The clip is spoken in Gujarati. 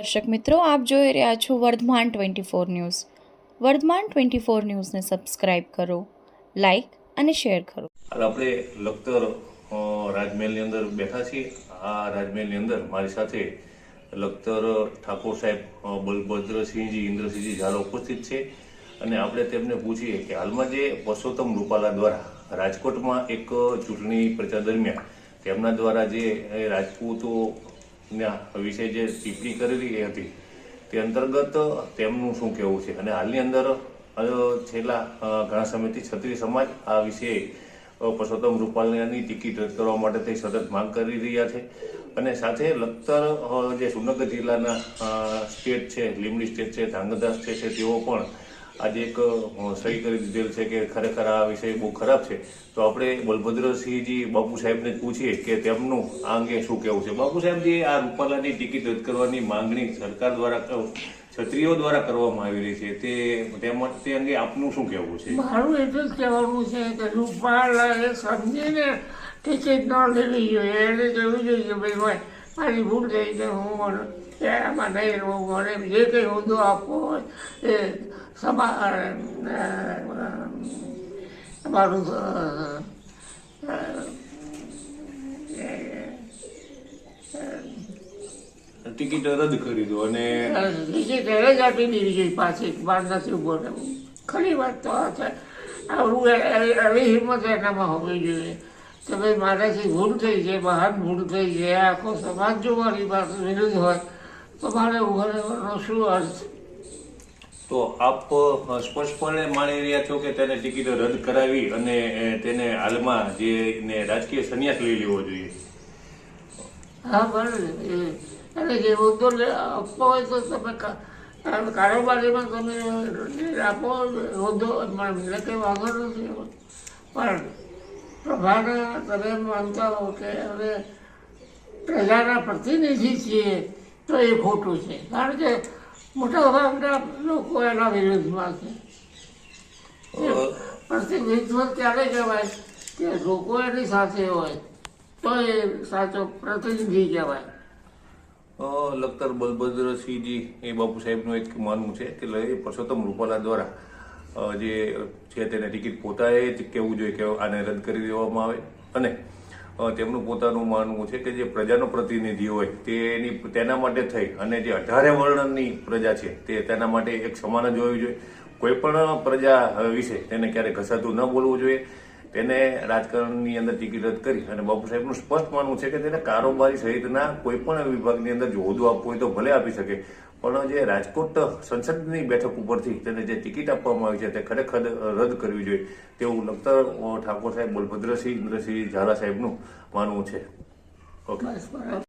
દર્શક મિત્રો, આપ જોઈ રહ્યા છો Vardhman twenty four news. Vardhman twenty four ન્યૂઝને સબસ્ક્રાઇબ કરો, લાઇક અને શેર કરો. આપણે લખતર રાજમહેલની અંદર બેઠા છીએ. આ રાજમહેલની અંદર મારી સાથે લખતર ઠાકોર સાહેબ બલભદ્રસિંહજી, ઇન્દ્રસિંહજી ઝાલા ઉપસ્થિત છે. અને આપણે તેમને પૂછીએ કે હાલમાં જે પરસોત્તમ રૂપાલા દ્વારા રાજકોટમાં એક ચૂંટણી પ્રચાર દરમિયાન તેમના દ્વારા જે, એ રાજપૂતોના વિશે જે ટિપ્પણી કરેલી હતી. તે અંતર્ગત તેમનું શું કહેવું છે? અને હાલની અંદર છેલ્લા ઘણા સમયથી ક્ષત્રિય સમાજ આ વિશે પરસોત્તમ રૂપાલાની ટિકિટ રદ કરવા માટે તે સતત માંગ કરી રહ્યા છે. અને સાથે લખતર જે સુરનગર જિલ્લાના સ્ટેટ છે લીમડી સ્ટેટ છે, ધાંગધ્રા સ્ટેટ છે, તેઓ પણ આજે એક સહી કરી દીધેલ છે કે ખરેખર આ વિષય બહુ ખરાબ છે. તો આપણે બલભદ્રસિંહજી બાપુ સાહેબને પૂછીએ કે તેમનું આ અંગે શું કહેવું છે. બાપુ સાહેબજી, આ રૂપાલાની ટિકિટ રદ કરવાની માંગણી સરકાર દ્વારા ક્ષત્રિયો દ્વારા કરવામાં આવી રહી છે. તે તેમાં તે અંગે આપનું શું કહેવું છે? મારું એટલું જ કહેવાનું છે કે રૂપાલાએ સમજીને ટિકિટ ન લેવી જોઈએ. એને કહેવું જોઈએ ભાઈ ભાઈ મારી ભૂલ થઈ છે હું એમાં નહીં રહું મને જે કંઈ હોદ્દો આપવો હોય એ સમા અ, ટિકિટ રદ કરી દો અને ટિકિટ રદ આપી દીધી છે પાછી બાર નથી ઊભો રહેવું ખરી વાત તો આ છે. આવું એવી હિંમત એનામાં હોવી જોઈએ. કે ભાઈ મારાથી ભૂલ થઈ છે મહાન ભૂલ થઈ છે. આખો સમાજ જો મારી પાસે વિરુદ્ધ હોય તો મારે ઊભા રહેવાનો શું અર્થ તો આપ સ્પષ્ટપણે માની રહ્યા છો કે તેને ટિકિટ રદ કરાવી અને તેને હાલમાં જે ને રાજકીય સંન્યાસ લઈ લેવો જોઈએ. હા બરાબર એ અને જે મુદ્દો આપવો હોય તો તમે કા- કારોબારીમાં તમે આપો હોદ્દો એટલે કંઈ વાંધો નથી પણ પ્રભાને તમે માનતા હો કે હવે પ્રજાના પ્રતિનિધિ છીએ તો એ ખોટું છે. કારણ કે મોટા ભાગના લોકો એના વિરુદ્ધમાં છે. પ્રતિનિધિત્વ ત્યારે કહેવાય? કે લોકો એની સાથે હોય તો એ સાચો પ્રતિનિધિ કહેવાય. લખતર બલભદ્રસિંહજી એ બાપુ સાહેબનું એક માનવું છે કે પરસોત્તમ રૂપાલા દ્વારા જે છે તેને ટિકિટ પોતાએ જ કહેવું જોઈએ કે આને રદ કરી દેવામાં આવે. અને તેમનું પોતાનું માનવું છે કે જે પ્રજાનો પ્રતિનિધિ હોય તેની, તેના માટે થઈ અને જે અઢારે વર્ણની પ્રજા છે તે તેના માટે એક સમાન જ હોવી જોઈએ. કોઈ પણ પ્રજા વિશે તેને ક્યારેય ઘસાતું ન બોલવું જોઈએ. તેને રાજકારણની અંદર ટિકિટ રદ કરી અને બાપુ સાહેબનું સ્પષ્ટ માનવું છે કે તેને કારોબારી સહિતના કોઈ પણ વિભાગની અંદર હોદ્દો આપવો હોય તો ભલે આપી શકે. પણ જે રાજકોટ સંસદની બેઠક ઉપરથી તેને જે ટિકિટ આપવામાં આવી છે તે ખરેખર રદ કરવી જોઈએ તેવું લખતર ઠાકોર સાહેબ, બલભદ્રસિંહ ઇન્દ્રસિંહ ઝાલા સાહેબનું માનવું છે. ઓકે